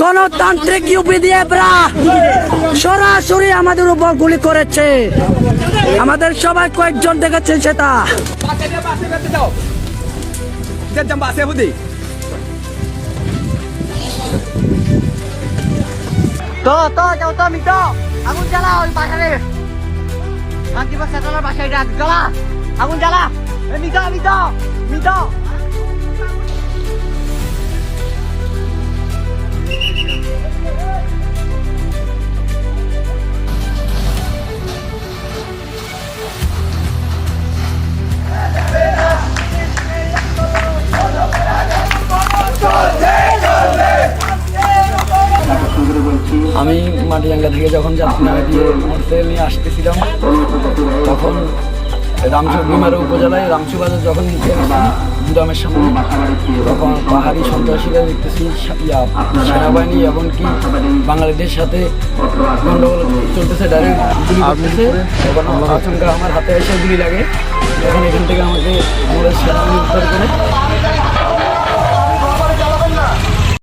গণতান্ত্রিক সরাসরি আমাদের উপর গুলি করেছে। আমাদের সবাই কয়েকজন দেখেছেন সেটা. তো তো আগুন জ্বালা, ওই আগুন মিটো মিটো। আমি মাটিয়াঙ্গা থেকে যখন দিয়ে মোটরসাইকেল নিয়ে আসতেছিলাম, তখন রামচু বিমার উপজেলায় রামচু বাজার যখন গুদামের সামনে তখন পাহাড়ি সন্ত্রাসীরা দেখতেছি সেনাবাহিনী এমনকি বাঙালিদের সাথে গন্ডগোল চলতেছে ডাইরেক্ট আমার হাতে এসে গুলি লাগে। তখন এখান থেকে আমাকে আমাদের সেনাবাহিনী উদ্ধার করে